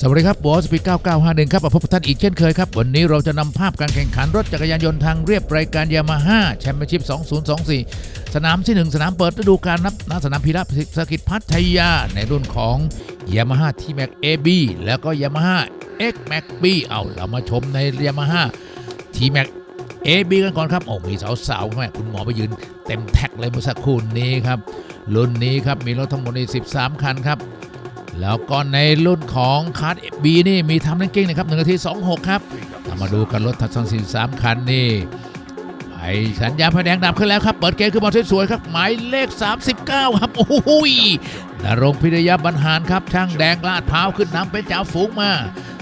สวัสดีครับบอสปี9951 ครับมาพบกับท่านอีกเช่นเคยครับ วันนี้เราจะนำภาพการแข่งขันรถจักรยานยนต์ทางเรียบรายการยามาฮ่าแชมเปี้ยนชิพ 2024 สนามที่ 1 สนามเปิดฤดูกาลนับณสนามพีระสกิจพัทยา ในรุ่นของยามาฮ่าทีแม็กเอบีแล้วก็ยามาฮ่าเอ็กแม็กบีเอาเรามาชมในยามาฮ่าทีแม็กเอบีกันก่อนครับ โอ้มีสาวๆแม่คุณหมอไปยืนเต็มแท็กเลยเมื่อสักครู่นี้ครับ รุ่นนี้ครับมีรถทั้งหมดใน 13 คันครับ แล้วก็ในรุ่นของคาร์ดบีนี่มีทำนั่งเก้งนะครับ1นาที 26 ครับเรามาดูกันรถทัศนสินสามคันนี่ไอสัญญาณไฟแดงดับขึ้นแล้วครับ เปิดเกมขึ้นมาสวยๆครับ หมายเลข 39 ครับ โอ้โหยนรงพิริยบรรหารครับ ช่างแดงลาดพร้าวขึ้นนำเป็นจ่าฝูงมา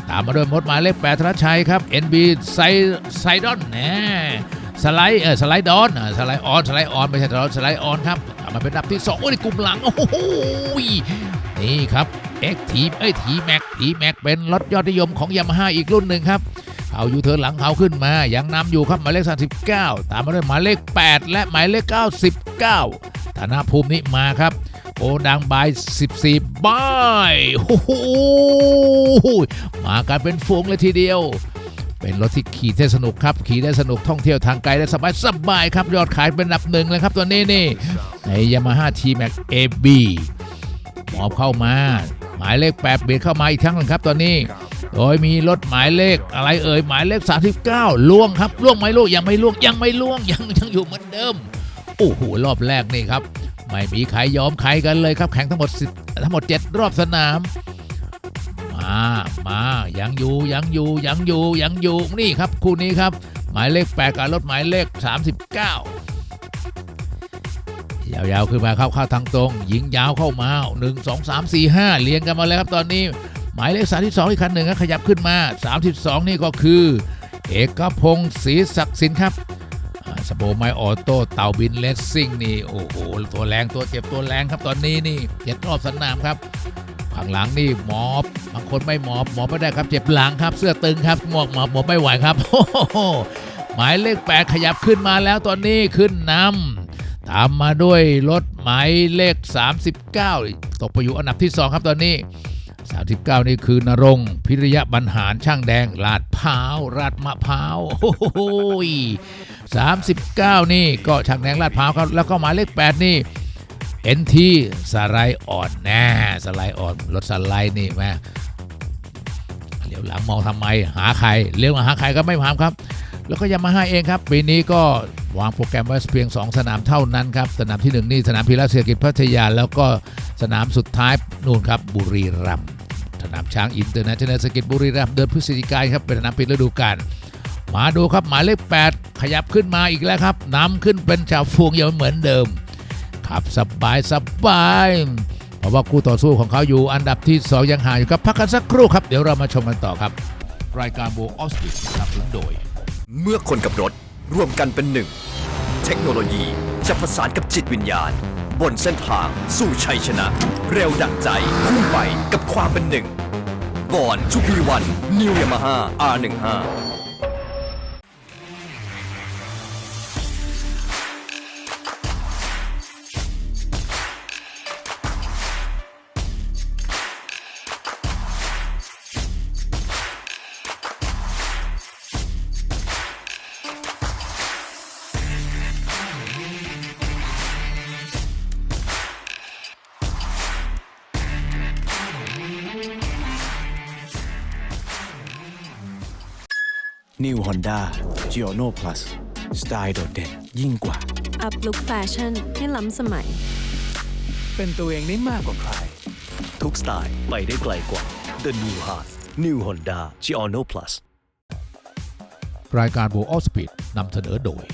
ตามมาด้วยมดหมายเลข8ธนชัยครับ NB ไซไซดอนแหมสไลด์เออสไลด์ดอนสไลด์ออนสไลด์ออนไม่ใช่สไลด์สไลด์ออนครับตามมาเป็นดับที่2โอ้ยกลุ่มหลังโอ้โหยนี่ครับ X ทีเอ้ยทีแม็กทีแม็กเป็นรถยอดนิยมของยามาฮ่าอีกรุ่นหนึ่งครับเอายูเทิร์นหลังเขาขึ้นมา ยังนำอยู่ครับหมายเลข 39 ตามมาด้วยหมายเลข 8 และหมายเลข 99ธนาภูมินี่มาครับ โอดังบาย 14บายโอ้โหมากันเป็นฝูงเลยทีเดียว เป็นรถที่ขี่ได้สนุกครับ ขี่ได้สนุกท่องเที่ยวทางไกลได้สบายสบายครับ ยอดขายเป็นอันดับหนึ่งเลยครับตัวนี้นี่ในยามาฮ่าทีแม็กเอบีมอบเข้ามา หมายเลข 8 เบียดเข้ามาอีกครั้งหนึงครับตอนนี้ โดยมีรถหมายเลขอะไรเอ่ยหมายเลข 39ล่วงครับล่วงไหม่ล่วงยังไม่ล่วงยังไม่ล่วงยังยังอยู่เหมือนเดิมโอ้โหรอบแรกนี่ครับ ไม่มีใครยอมใครกันเลยครับแข่งทั้งหมด10ทั้งหมด 7 รอบสนาม มามายังอยู่ยังอยู่ยังอยู่ยังอยู่นี่ครับคู่นี้ครับ หมายเลข 8กับรถหมายเลข 39 ยาวๆขึ้นมาเข้าเข้าทางตรง ยิงยาวเข้ามา1 2 3 4 5เรียงกันมาแล้วครับตอนนี้ หมายเลข 32 อีกคันหนึ่งขยับขึ้นมา 32 นี่ก็คือ เอกพงศ์ศรีศักดิ์สินครับสโบไมออโต้เต่าบินเลสซิ่งนี่โอ้โหตัวแรงตัวเจ็บตัวแรงครับตอนนี้นี่เจ็ดรอบสนามครับข้างหลังนี่หมอบ บางคนไม่หมอบหมอบไม่ได้ครับเจ็บหลังครับ เสื้อตึงครับหมวกหมอบหมอบไม่ไหวครับโอ้โหหมายเลข8ขยับขึ้นมาแล้วตอนนี้ขึ้นนำ ตามมาด้วยรถหมายเลข 39 ตกไปอยู่อันดับที่ 2 ครับตอนนี้ 39 นี่คือนรงพิริยะบรรหารช่างแดง ลาดพร้าวลาดมะพร้าวโอ้โหย39 นี่ก็ช่างแดงลาดพร้าวครับ แล้วก็หมายเลข 8 นี่ NT สไลด์อ่อนแน่สไลด์อ่อนรถสไลด์นี่แม่เลี้ยวหลังมองทำไมหาใครเลี้ยวมาหาใครก็ไม่ถามครับ แล้วก็ยามาฮ่าเองครับ ปีนี้ก็วางโปรแกรมไว้เพียง 2 สนามเท่านั้นครับ สนามที่ 1 นี่ สนามพีระเศรษฐกิจพัทยา แล้วก็สนามสุดท้ายนู่นครับบุรีรัมย์สนามช้างอินเตอร์เนชั่นแนลสกิจบุรีรัมย์เดือนพฤศจิกายนครับเป็นสนามปิดฤดูกาลมาดูครับหมายเลข8 ขยับขึ้นมาอีกแล้วครับนำขึ้นเป็นจ่าฝูงยังเหมือนเดิมขับสบายสบายเพราะว่าคู่ต่อสู้ของเขาอยู่อันดับที่ 2 ยังห่างอยู่ครับพักกันสักครู่ครับเดี๋ยวเรามาชมกันต่อครับ รายการโบออสติสนับสนุนโดย เมื่อคนกับรถร่วมกันเป็นหนึ่ง เทคโนโลยีจะประสานกับจิตวิญญาณ บนเส้นทางสู่ชัยชนะ เร็วดั่งใจพุ่งไปกับความเป็นหนึ่งบอนทูบีวันนิวยามาฮ่า R15 New Honda g i o n o Plus สไตล์โดดเด่นยิ่งกว่า อัพลุคแฟชั่นให้ล้ำสมัย เป็นตัวเองได้มากกว่าใคร ทุกสไตล์ไปได้ไกลกว่า The New Heart New Honda g i o n o Plus รายการโบออสปีดนำเสนอโดย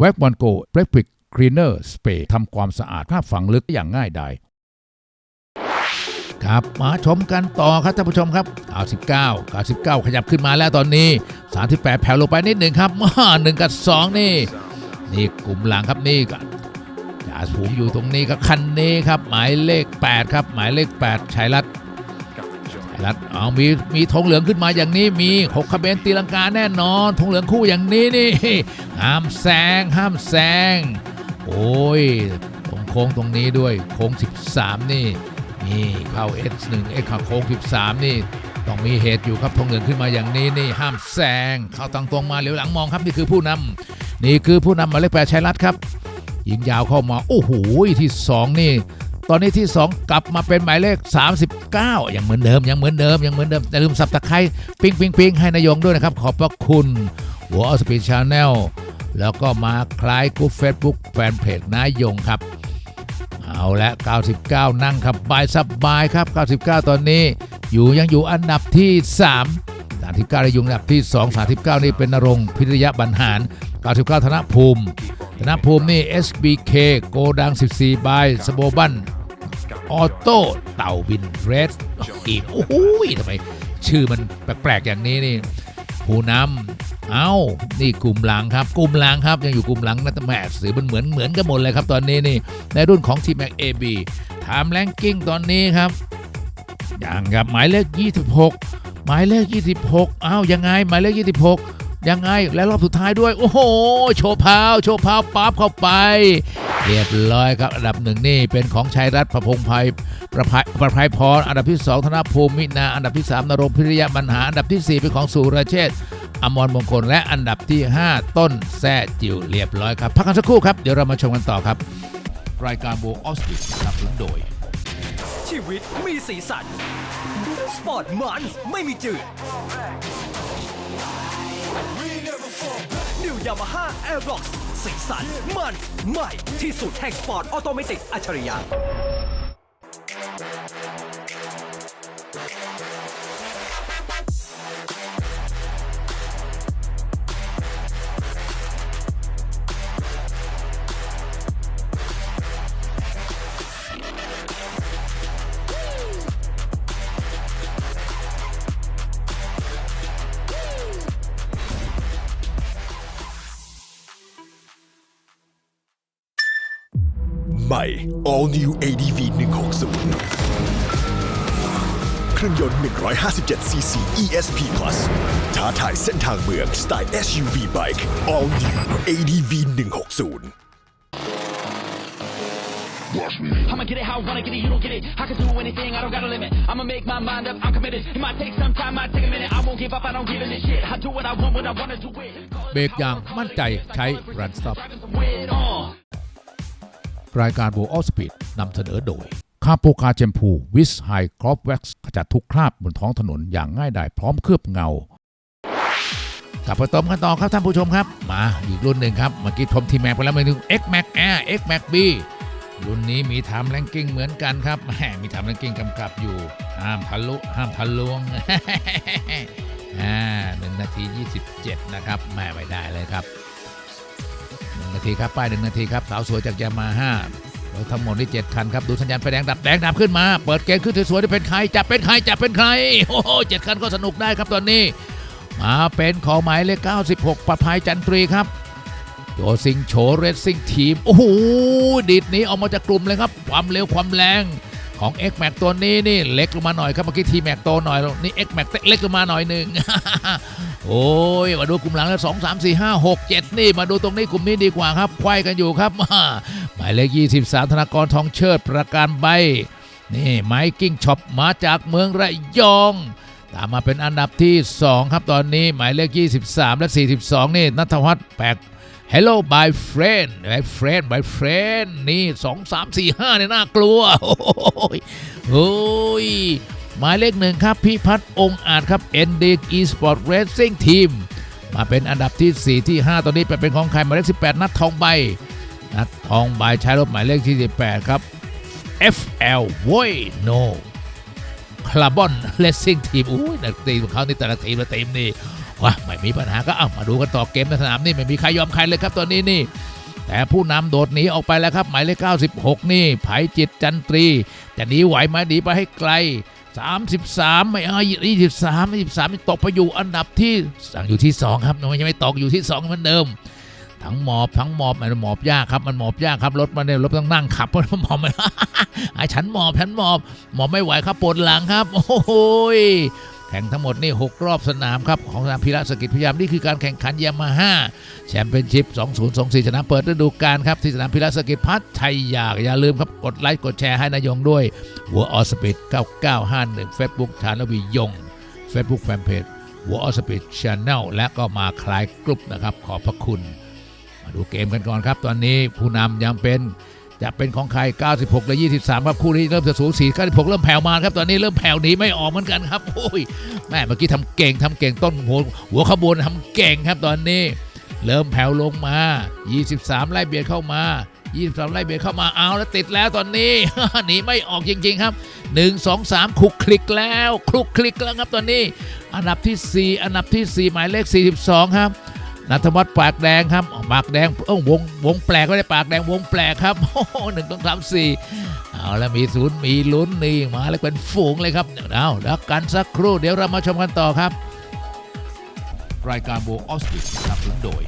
w e b o n Go b r e a k p i c Cleaner Spray ทำความสะอาดภาพฝังลึกอย่างง่ายดาย ครับมาชมกันต่อครับท่านผู้ชมครับ99 99 ขยับขึ้นมาแล้วตอนนี้ 38 แผ่วลงไปนิดหนึ่งครับมาหนึ่งกับ 2 นี่ นี่กลุ่มหลังครับนี่ก็จ่าสูงอยู่ตรงนี้ก็คันนี้ครับ หมายเลข 8 ครับ หมายเลข 8ชัยรัตน์รัฐเอามีมีธงเหลืองขึ้นมาอย่างนี้มีหกขบเบนตีลังกาแน่นอนธงเหลืองคู่อย่างนี้นี่ห้ามแซงห้ามแซงโอ้ยตรงโค้งตรงนี้ด้วยโค้ง 13 นี่ นี่เข้า S1 เอ็เข้าโค้ง 13 นี่ต้องมีเหตุอยู่ครับธงเหลืองขึ้นมาอย่างนี้นี่ห้ามแซงเข้าตังตรงมาเหลียวหลังมองครับนี่คือผู้นำนี่คือผู้นำหมายเลขแปดชัยรัตน์ครับยิงยาวเข้ามาโอ้โหที่สองนี่ ตอนนี้ที่ 2 กลับมาเป็นหมายเลข 39 ยังเหมือนเดิมยังเหมือนเดิมยังเหมือนเดิมแต่ลืมสับตะไคร้ปิ้งปิ้งปิ้งให้นายงด้วยนะครับ ขอบพระคุณหัวอสปีชาแนลแล้วก็มาคล้ายกรุ๊ปเฟซบุ๊กแฟนเพจนายงครับ เอาละ 99 นั่งครับบายสบายครับ 99 ตอนนี้ อยู่ยังอยู่อันดับที่ 3 39ได้อยู่อันดับที่ 2 39 นี่เป็นนรงพิริยะบรรหาร 99 ธนภูมิ ธนภูมินี่ SBK โกดัง 14บายสโบบันออโต้เต่าบินเรสอีกโอ้โหทำไมชื่อมันแปลกๆอย่างนี้นี่ ผู้นำเอานี่กลุ่มหลังครับ กลุ่มหลังครับยังอยู่กลุ่มหลังนะแต่แหม่สื่อมันเหมือนเหมือนกันหมดเลยครับตอนนี้นี่ในรุ่นของทีมแม็กเอบีไทม์แลงกิ้งตอนนี้ครับอย่างครับหมายเลข 26 หมายเลข 26 อ้าวยังไงหมายเลข 26 ยังไงและรอบสุดท้ายด้วย โอ้โห โชว์พาว โชว์พาวปั๊บเข้าไป เรียบร้อยครับ อันดับหนึ่งนี่เป็นของชัยรัตน์ประพงษ์ภัยประภัยประภัยพร อันดับที่ 2 ธนภูมิมินา อันดับที่ 3นรงพิริยะบรรหา อันดับทีสี่ 4 เป็นของสุรเชษอมรมงคล และอันดับที่ 5 ต้นแซ่จิ๋วเรียบร้อยครับ พักกันสักครู่ครับ เดี๋ยวเรามาชมกันต่อครับ รายการโบออสติสนับสนุนโดย ชีวิตมีสีสัน สปอร์ตมันไม่มีจืด New Yamaha Aerox สีสันมันใหม่ที่สุดแห่งสปอร์ตออโตเมติกอัจฉริยะ หม่ All New ADV 160เครื่องยนต์ 157cc ESP Plus ท้าทายเส้นทางเมืองสไตล์ SUV Bike All New ADV 160 I'ma get it how I wanna get it, you don't get it. I can do anything, I don't got a limit. I'ma make my mind up, I'm committed. It might take some time, might take a minute. I won't give up, I don't give a shit. I do what I want when I wanna do it. เบรกอย่างมั่นใจใช้ Run Stop รายการโบออสปีดนำเสนอโดย คาโปคาเชมพูวิสไฮครอปแว็กซ์ขจัดทุกคราบบนท้องถนนอย่างง่ายดายพร้อมเคลือบเงากลับไปต้มกันต่อครับท่านผู้ชมครับ มาอีกรุ่นหนึ่งครับ เมื่อกี้ชมทีแม็กไปแล้วมาดู X Max Air X Max B รุ่นนี้มีทม์แรงกิ้งเหมือนกันครับแหมมีทม์แรงกิ้งกำกับอยู่ ห้ามทะลุห้ามทะลวงอ่าหนึ่งนาที 27 นะครับแม่ไม่ได้เลยครับ นาทีครับป้ายหนึ่งนาทีครับสาวสวยจากยามาฮ่ารถทั้งหมดนี่เจ็ดคันครับดูสัญญาณไฟแดงดับแดงดับขึ้นมาเปิดเกมขึ้นสวยๆจะเป็นใครจะเป็นใครจะเป็นใครโอ้โหเจ็ดคันก็สนุกได้ครับตอนนี้ มาเป็นของหมายเลข96 ประภัยจันทรีครับโยซิงโฉเรซซิ่งทีมโอ้โหดีดนี้ออกมาจากกลุ่มเลยครับ ความเร็วความแรง ของ X Max ตัวนี้นี่เล็กลงมาหน่อยครับเมื่อกี้ทีแม็กโตหน่อยนี่ X Max เล็กลงมาหน่อยหนึ่งโอ้ยมาดูกลุ่มหลังแล้วสองสามสี่ห้าหกเจ็ดนี่มาดูตรงนี้กลุ่มนี้ดีกว่าครับควายกันอยู่ครับหมายเลขยี่สิบสามธนากรทองเชิดประการใบนี่ไมกิ้งช็อปมาจากเมืองระยองตามมาเป็นอันดับที่ 2 ครับตอนนี้หมายเลข 23 และ 42 นี่นัทวัฒน์แปก Hello by friend by friend by friend นี่2 3 4 5เนี่ยน่ากลัวโอ้ยโอ้ยหมายเลขหนึ่งครับพิพัฒน์องอาจครับ ND Esport Racing Team มาเป็นอันดับที่ 4 ที่ 5 ตอนนี้ไปเป็นของใครหมายเลข18 นัดทองใบ นัดทองใบใช้รถหมายเลขที่ 18 ครับ FL โว้ย no คาร์บอนเลสซิ่งทีมอุ้ยนักตีของเขานี่แต่ละทีมละทีมนี่ ว้าไม่มีปัญหาก็เอามาดูกันต่อเกมในสนามนี่ไม่มีใครยอมใครเลยครับตอนนี้นี่ แต่ผู้นำโดดหนีออกไปแล้วครับหมายเลข96 นี่ไผจิตจันตรีจะหนีไหวไหมหนีไปให้ไกล 33 ไม่เอา23 23นี่ตกไปอยู่อันดับที่สั่งอยู่ที่ 2 ครับมันยังไม่ตกอยู่ที่ 2 เหมือนเดิมทั้งหมอบทั้งหมอบมันหมอบยากครับมันหมอบยากครับรถมันเนี่ยรถต้องนั่งขับเพราะมันหมอบไม่ไอ้ฉันหมอบฉันหมอบหมอบไม่ไหวครับปวดหลังครับ โอ้โหย ข่งทั้งหมดนี่6รอบสนามครับของสนามพิระสกิจพยายามนี่คือการแข่งขันยามาฮ่าแชมเปี้ยนชิพ 2024 ชนะเปิดฤดูกาลครับที่สนามพิระสกิจพัทยยาอย่าลืมครับกดไลค์กดแชร์ให้นายงด้วย หัวออสปีด9951 Facebook ชานวียง Facebook Fanpage หัวออสปีดช n แนลและก็มาคลายกรุ๊ปนะครับขอบพระคุณ มาดูเกมกันก่อนครับ ตอนนี้ผู้นำยังเป็น จะเป็นของใคร 96 และ 23 ครับ คู่นี้เริ่มจะสูสี96 เริ่มแผ่วมาครับ ตอนนี้เริ่มแผ่วหนีไม่ออกเหมือนกันครับโอ้ยแม่เมื่อกี้ทำเก่งทำเก่งต้นหัวหัวขบวนทำเก่งครับตอนนี้ เริ่มแผ่วลงมา 23 ไล่เบียดเข้ามา 23 ไล่เบียดเข้ามาเอาแล้วติดแล้วตอนนี้หนีไม่ออกจริง ๆ ครับ 1 2 3คลุกคลิกแล้วคลุกคลิกแล้วครับตอนนี้ อันดับที่ 4 อันดับที่ 4 หมายเลข 42 ครับ นัทวัฒน์ปากแดงครับปากแดงเอ้าวงวงแปลกไม่ได้ปากแดงวงแปลกครับโอ้โหหนึ่งต้องสามสี่เอาแล้วมีศูนย์มีลุ้นนี่มาแล้วเป็นฝูงเลยครับเอาแล้วกันสักครู่เดี๋ยวเรามาชมกันต่อครับ รายการโบออสติสนับสนุนโดย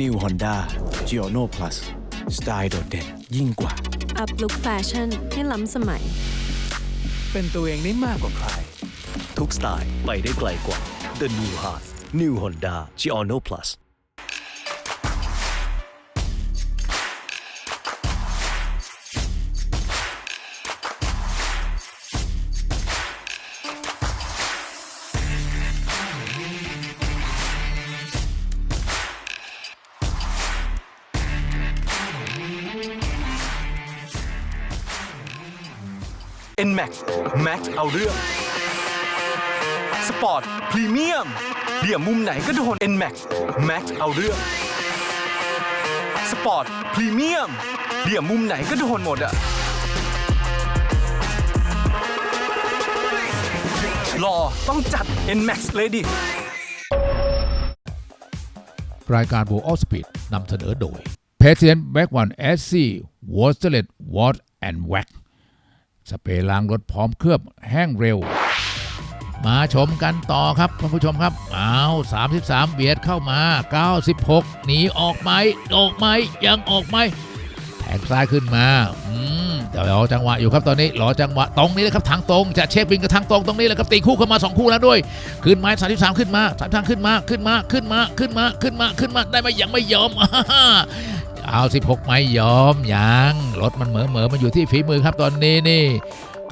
New Honda g i o n o Plus สไตล์โดดเด่นยิ่งกว่า อัพลุคแฟชั่นให้ล้ำสมัย เป็นตัวเองได้มากกว่าใคร ทุกสไตล์ไปได้ไกลกว่า The New Heart New Honda g i o n o Plus NMAX Max เอาเรื่อง สปอร์ตพรีเมียมเบี่ยงมุมไหนก็โดน NMAX Max เอาเรื่อง สปอร์ตพรีเมียมเบี่ยงมุมไหนก็โดนหมดอะรอต้องจัด NMAX เลยดิรายการโบออสปีดนำเสนอโดย p a t i e n t Back One SC w a t e r l e t Watt and Wax สเปรย์ล้างรถพร้อมเคลือบแห้งเร็ว มาชมกันต่อครับท่านผู้ชมครับเอา33 เบียดเข้ามา 96 หนีออกไหมออกไหมยังออกไหมแทงซ้ายขึ้นมาอืมเดี๋ยวรอจังหวะอยู่ครับตอนนี้รอจังหวะตรงนี้เลยครับทางตรงจะเช็คบินกับทางตรงตรงนี้เลยครับตีคู่เข้ามาสองคู่แล้วด้วยขึ้นไม้33 ขึ้นมา33ขึ้นมาขึ้นมาขึ้นมาขึ้นมาขึ้นมาขึ้นมาได้ไหมยังไม่ยอมเอา 16 ไม่ยอมยังรถมันเหมือเหมือมันอยู่ที่ฝีมือครับตอนนี้นี่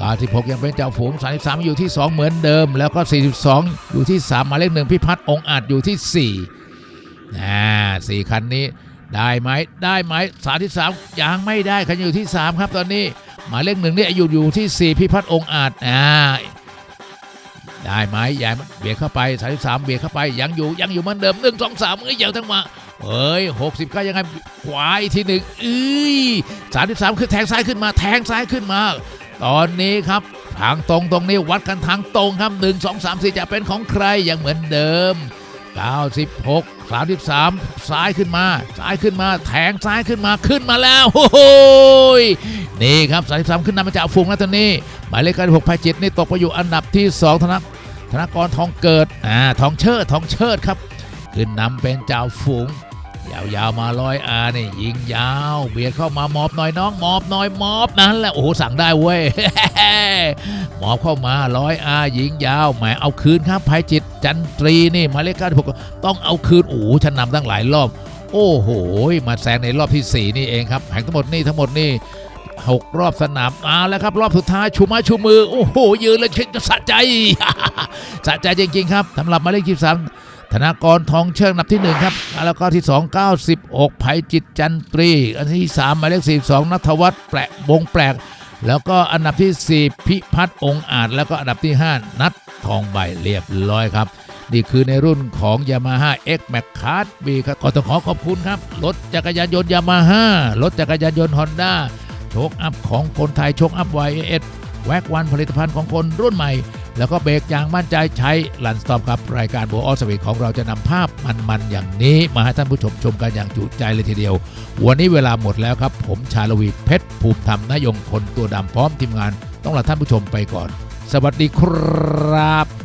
96 ยังเป็นเจ้าฝูง 33 อยู่ที่ 2 เหมือนเดิม แล้วก็ 42 อยู่ที่3หมายเลขหนึ่งพิพัฒน์องอาจอยู่ที่ 4อ่าสี่คันนี้ได้ไหมได้ไหม33ยังไม่ได้คันอยู่ที่ 3 ครับตอนนี้ หมายเลขหนึ่งนี่อยู่อยู่ที่ 4 พิพัฒน์องอาจอ่าได้ไหมยายเบียดเข้าไป33เบียดเข้าไปยังอยู่ยังอยู่เหมือนเดิม1 2 3เอ้ยยังทั้งมาเฮ้ย60ก็ยังไงขวาอีกทีหนึ่งอื้ย33คือแทงซ้ายขึ้นมา แทงซ้ายขึ้นมา ตอนนี้ครับทางตรงตรงนี้วัดกันทางตรงครับ 1 2 3 4 จะเป็นของใครยังเหมือนเดิม 96 33 ซ้ายขึ้นมา ซ้ายขึ้นมา แทงซ้ายขึ้นมาขึ้นมาแล้วโอ้โหยนี่ครับ 33 ขึ้นนำมาจากฝูงแล้วตอนนี้ หมายเลข96ภัยจิตนี่ตกไปอยู่อันดับที่ 2 ธนธนกรทองเกิดอ่าทองเชิดทองเชิดครับ ขึ้นนำเป็นเจ้าฝูง ยาวๆมาร้อยอาเนี่ยยิงยาว เบียดเข้ามาหมอบหน่อยน้องหมอบหน่อยหมอบนั่นแหละโอ้โหสั่งได้เว้ยหมอบเข้ามาร้อยอายิงยาวแหมเอาคืนครับภัยจิตจันตรีนี่มาเลขเก้าที่หกต้องเอาคืนโอ้โหฉันนำตั้งหลายรอบ โอ้โหมาแซงในรอบที่ 4 นี่เองครับแห่งทั้งหมดนี่ทั้งหมดนี่หกรอบสนามมาแล้วครับ รอบสุดท้ายชูไม้ชูมือ โอ้โหยืนเลยสะใจสะใจจริง ๆ ครับสำหรับมาเลขที่สาม ธนากรทองเชิงอันดับที่ 1 ครับ แล้วก็ที่ 2 96ภัยจิตจันตรี อันที่ 3 หมายเลข 42นัทวัฒน์แปลกวงแปลก แล้วก็อันดับที่ 4 พิพัฒน์องอาจ แล้วก็อันดับที่ 5 นัดทองใบเรียบร้อยครับ นี่คือในรุ่นของ Yamaha X Max Card B ครับก็ต้องขอขอบคุณครับ รถจักรยานยนต์ Yamaha รถจักรยานยนต์ Honda โชคอัพของคนไทยโชคอัพ YS แว็กวันผลิตภัณฑ์ของคนรุ่นใหม่ แล้วก็เบรกอย่างมั่นใจใช้ลันสตอมครับ รายการโบออสวีของเราจะนำภาพมันๆอย่างนี้ มาให้ท่านผู้ชมชมกันอย่างจุใจเลยทีเดียว วันนี้เวลาหมดแล้วครับ ผมชาลวีเพชรภูมิธรรมนายงคนตัวดำพร้อมทีมงาน ต้องลาท่านผู้ชมไปก่อน สวัสดีครับ